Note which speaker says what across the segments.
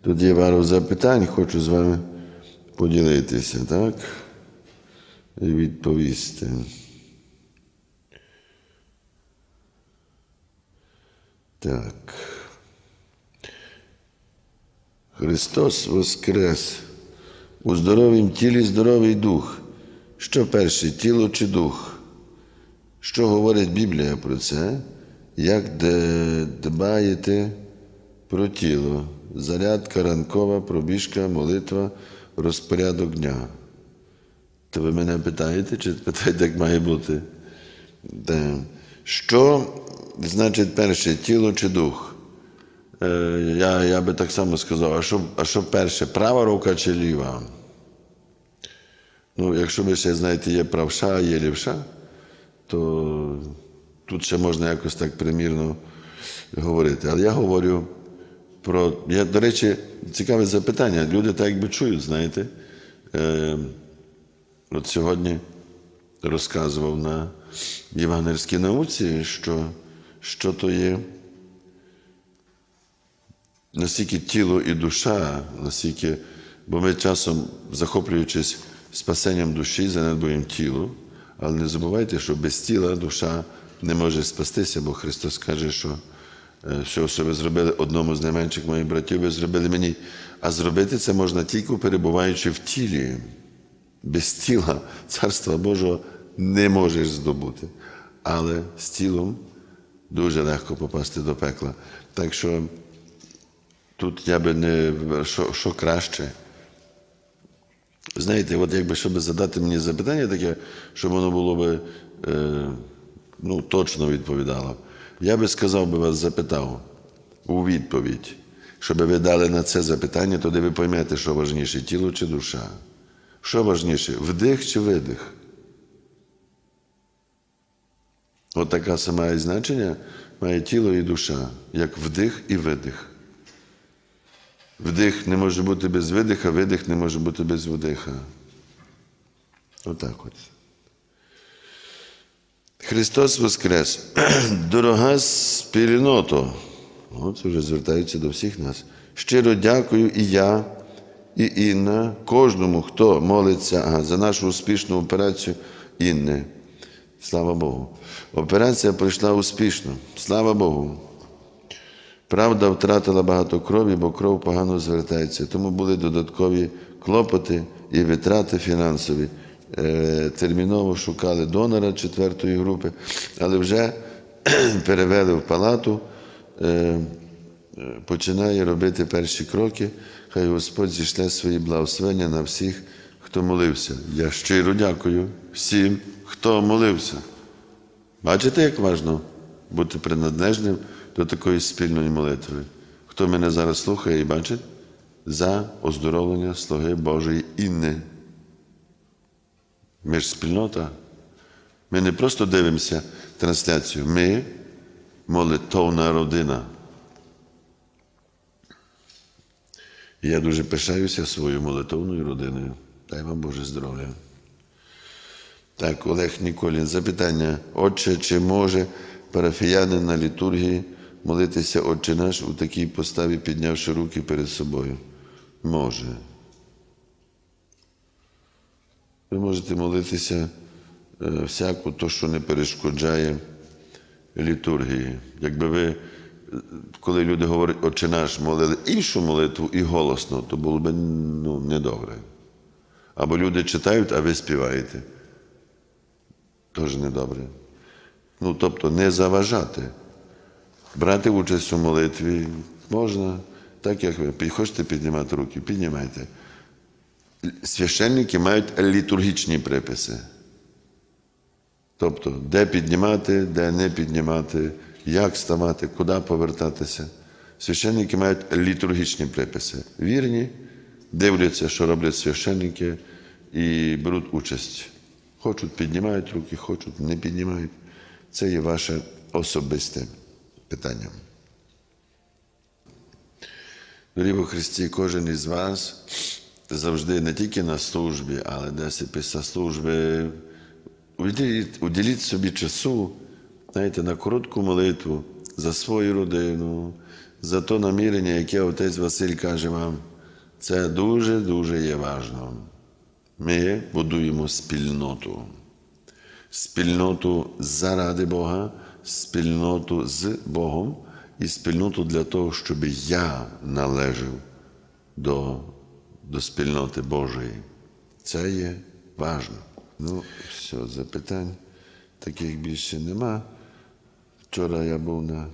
Speaker 1: Тут є пару запитань, хочу з вами поділитися, так? І відповісти. Так. Христос Воскрес. У здоровім тілі здоровий дух. Що перше, тіло чи дух? Що говорить Біблія про це? Як дбаєте про тіло? Зарядка ранкова, пробіжка, молитва, розпорядок дня. То ви мене питаєте, чи питаєте, як має бути? Де? Що значить перше, тіло чи дух? Е, я, я би так само сказав, а що, а що перше, права рука чи ліва? Ну, якщо ви ще знаєте, є правша, є лівша, то тут ще можна якось так примірно говорити. Але я говорю про. Я, до речі, цікаве запитання. Люди так якби чують, знаєте. Е, от сьогодні розказував на євангельській науці, що, що то є настільки тіло і душа, настільки, бо ми часом, захоплюючись спасенням душі, занедбуємо тіло, але не забувайте, що без тіла душа не може спастися, бо Христос каже, що що, що ви зробили одному з найменших моїх братів, ви зробили мені. А зробити це можна тільки перебуваючи в тілі. Без тіла Царства Божого не можеш здобути. Але з тілом дуже легко попасти до пекла. Так що Тут я би не що, що краще. Знаєте, от якби щоб задати мені запитання таке, щоб воно було би е, ну, точно відповідало, я би сказав би вас запитав у відповідь, щоб ви дали на це запитання, тоді ви поймете, що важніше тіло чи душа. Що важніше, вдих чи видих? От така і значення має тіло і душа, як вдих і видих. Вдих не може бути без видиха, видих не може бути без вдиха. Отак от. Христос Воскрес. Дорога спільното. О, це вже звертаються до всіх нас. Щиро дякую і я, і Інна, кожному, хто молиться за нашу успішну операцію Інни. Слава Богу. Операція пройшла успішно. Слава Богу. Правда, втратила багато крові, бо кров погано звертається. Тому були додаткові клопоти і витрати фінансові. Е, Терміново шукали донора четвертої групи, але вже перевели в палату, е, починає робити перші кроки. Хай Господь зійшле свої благословення на всіх, хто молився. Я щиро дякую всім, хто молився. Бачите, як важливо бути приналежним до такої спільної молитви. Хто мене зараз слухає і бачить, за оздоровлення слуги Божої Інни. Ми ж спільнота. Ми не просто дивимося трансляцію, ми молитовна родина. Я дуже пишаюся своєю молитовною родиною. Дай вам Боже здоров'я. Так, Олег Ніколін, запитання. Отче, чи може парафіянин на літургії молитися Отче наш у такій поставі, піднявши руки перед собою? Може. Ви можете молитися е, всяку то, що не перешкоджає літургії. Якби ви, е, коли люди говорять Отче наш, молили іншу молитву і голосно, то було б ну, недобре. Або люди читають, а ви співаєте. Теж недобре. Ну, тобто не заважати. Брати участь у молитві можна, так як ви хочете піднімати руки, піднімайте. Священники мають літургічні приписи. Тобто, де піднімати, де не піднімати, як ставати, куди повертатися. Священники мають літургічні приписи. Вірні, дивляться, що роблять священники, і беруть участь. Хочуть, піднімають руки, хочуть, не піднімають. Це є ваше особисте питання. Дорогі Христі, кожен із вас завжди не тільки на службі, але десь і після служби. Уділіть, уділіть собі часу, знаєте, на коротку молитву за свою родину, за то намірення, яке отець Василь каже вам. Це дуже-дуже є важливо. Ми будуємо спільноту. Спільноту заради Бога, спільноту з Богом і спільноту для того, щоб я належав до, до спільноти Божої. Це є важливо. Ну, все, запитань таких більше нема. Вчора я був на,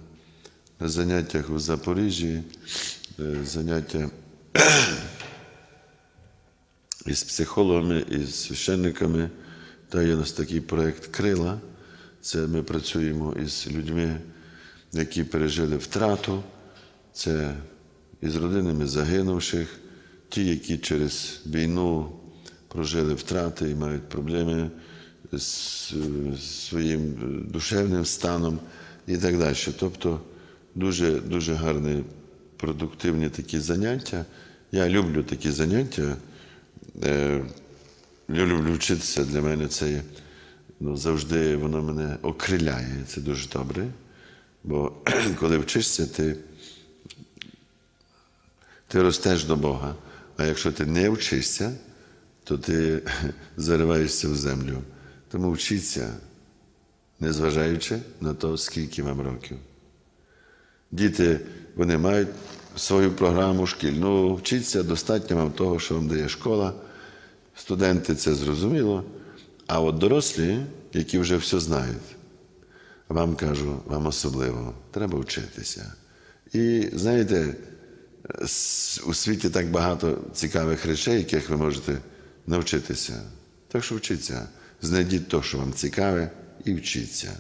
Speaker 1: на заняттях у Запоріжжі, е, заняття із психологами, із священниками. Та є у нас такий проєкт Крила. Це ми працюємо із людьми, які пережили втрату. Це із родинами загинувших, ті, які через війну прожили втрати і мають проблеми з своїм душевним станом і так далі. Тобто дуже, дуже гарні, продуктивні такі заняття. Я люблю такі заняття. Е, Я люблю вчитися для мене це ну, завжди воно мене окриляє. Це дуже добре. Бо коли вчишся, ти, ти ростеш до Бога. А якщо ти не вчишся, то ти зариваєшся в землю. Тому вчіться, незважаючи на те, скільки вам років. Діти вони мають свою програму шкільну, вчіться достатньо вам того, що вам дає школа. Студенти це зрозуміло, а от дорослі, які вже все знають, вам кажу, вам особливо, треба вчитися. І знаєте, у світі так багато цікавих речей, яких ви можете навчитися. Так що вчіться, знайдіть те, що вам цікаве, і вчіться.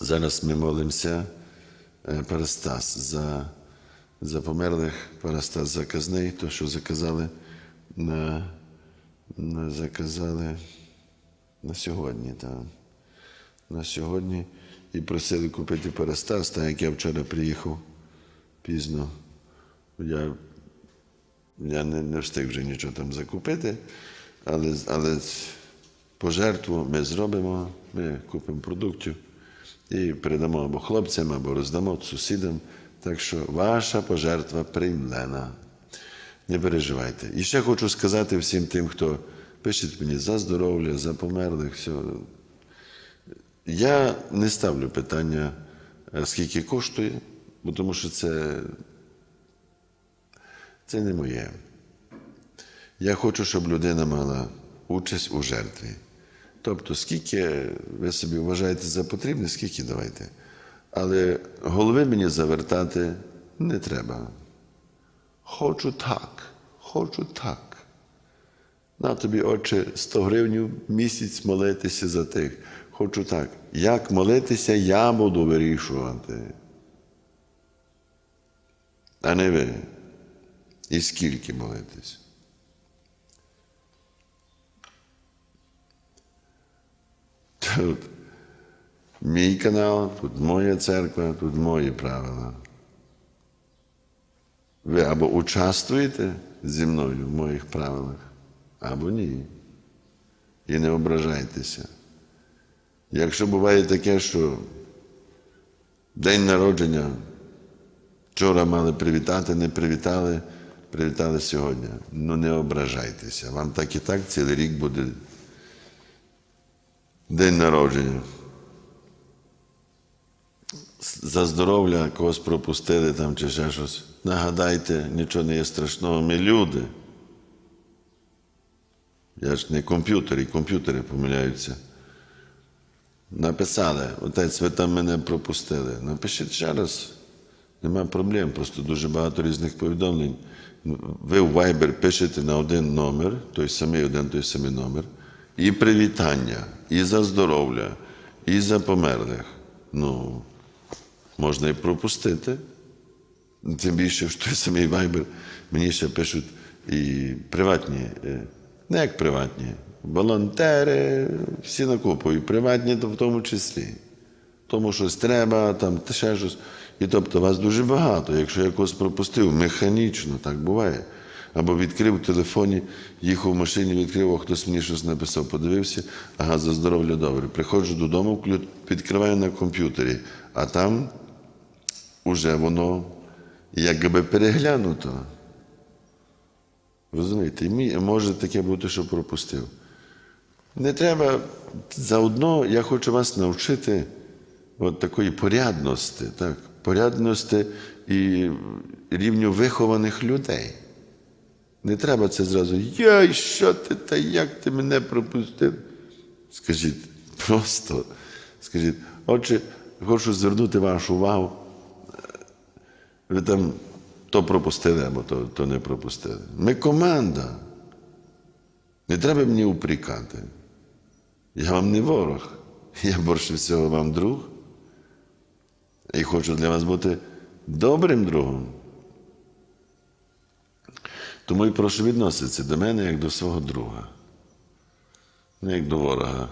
Speaker 1: Зараз ми молимося е, Парастас за, за померлих, Парастас заказний, то, що заказали на, на заказали на сьогодні. Та, на сьогодні і просили купити Парастас, так як я вчора приїхав пізно. Я, я не, не встиг вже нічого там закупити, але, але пожертву ми зробимо, ми купимо продуктів і передамо або хлопцям, або роздамо сусідам. Так що ваша пожертва приймлена. Не переживайте. І ще хочу сказати всім тим, хто пише мені за здоров'я, за померлих, все. Я не ставлю питання, е, скільки коштує, бо тому що це, це не моє. Я хочу, щоб людина мала участь у жертві. Тобто, скільки ви собі вважаєте за потрібне, скільки давайте. Але голови мені завертати не треба. Хочу так, хочу так. На тобі, отче, 100 гривень місяць молитися за тих. Хочу так. Як молитися, я буду вирішувати. А не ви. І скільки молитись. Тут мій канал, тут моя церква, тут мої правила. Ви або участвуєте зі мною в моїх правилах, або ні. І не ображайтеся. Якщо буває таке, що день народження вчора мали привітати, не привітали, привітали сьогодні. Ну не ображайтеся. Вам так і так цілий рік буде день народження. За здоров'я когось пропустили там чи ще щось. Нагадайте, нічого не є страшного, ми люди. Я ж не комп'ютер, і комп'ютери помиляються. Написали, отець, ви там мене пропустили. Напишіть ще раз. Нема проблем, просто дуже багато різних повідомлень. Ви в Viber пишете на один номер, той самий один, той самий номер, і привітання, і за здоров'я, і за померлих. Ну, можна і пропустити. Тим більше, що той самий Viber мені ще пишуть і приватні, е, не як приватні, волонтери, всі на купу, і приватні то в тому числі. Тому щось треба, там ще щось. І тобто вас дуже багато. Якщо я пропустив, механічно так буває. Або відкрив в телефоні, їхав в машині, відкрив, а хтось мені щось написав, подивився, ага, за здоров'я добре. Приходжу додому, відкриваю на комп'ютері, а там уже воно якби переглянуто. Розумієте, може таке бути, що пропустив. Не треба заодно, я хочу вас навчити от такої порядності, так, порядності і рівню вихованих людей. Не треба це зразу. Яй, що ти та як ти мене пропустив? Скажіть, просто скажіть, отже, хочу звернути вашу увагу. Ви там то пропустили або то, то не пропустили. Ми команда. Не треба мені упрікати. Я вам не ворог. Я більше всього вам друг. І хочу для вас бути добрим другом. Тому і прошу відноситися до мене як до свого друга, не як до ворога.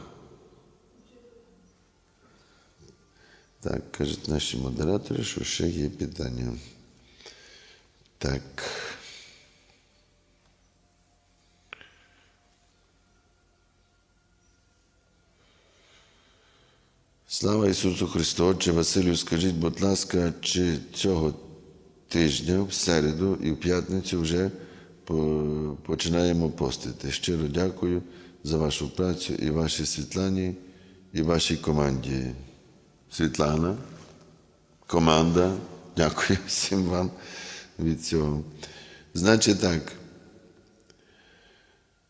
Speaker 1: Так, кажуть наші модератори, що ще є питання. Так. Слава Ісусу Христу! Отче Василю, скажіть, будь ласка, чи цього тижня, в середу і в п'ятницю вже починаємо постити. Щиро дякую за вашу працю і вашій Світлані, і вашій команді. Світлана, команда, дякую всім вам від цього. Значить так.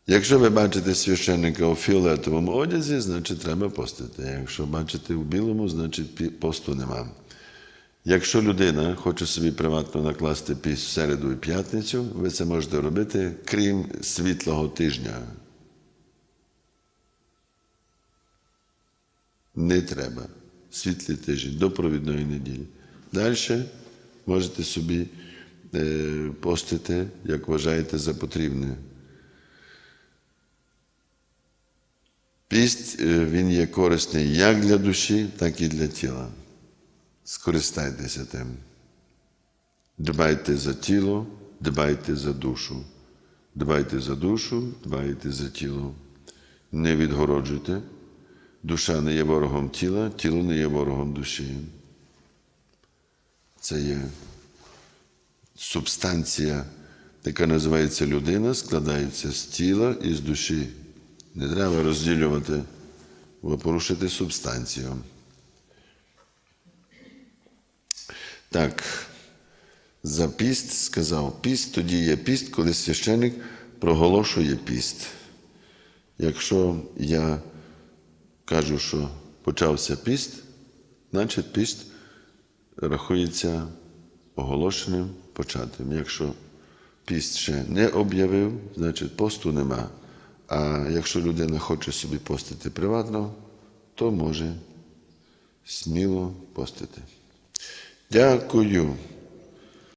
Speaker 1: Якщо ви бачите священника у фіолетовому одязі, значить треба постити. Якщо бачите у білому, значить посту нема. Якщо людина хоче собі приватно накласти піст в середу і п'ятницю, ви це можете робити, крім світлого тижня. Не треба. Світлий тиждень до провідної неділі. Далі можете собі е, постити, як вважаєте за потрібне. Піст е, він є корисний як для душі, так і для тіла. Скористайтеся тим. Дбайте за тіло, дбайте за душу. Дбайте за душу, дбайте за тіло. Не відгороджуйте. Душа не є ворогом тіла, тіло не є ворогом душі. Це є субстанція, яка називається людина, складається з тіла і з душі. Не треба розділювати, бо порушити субстанцію. Так, за піст сказав піст, тоді є піст, коли священик проголошує піст. Якщо я кажу, що почався піст, значить піст рахується оголошеним початим. Якщо піст ще не об'явив, значить посту нема. А якщо людина хоче собі постити приватно, то може сміло постити. Дякую.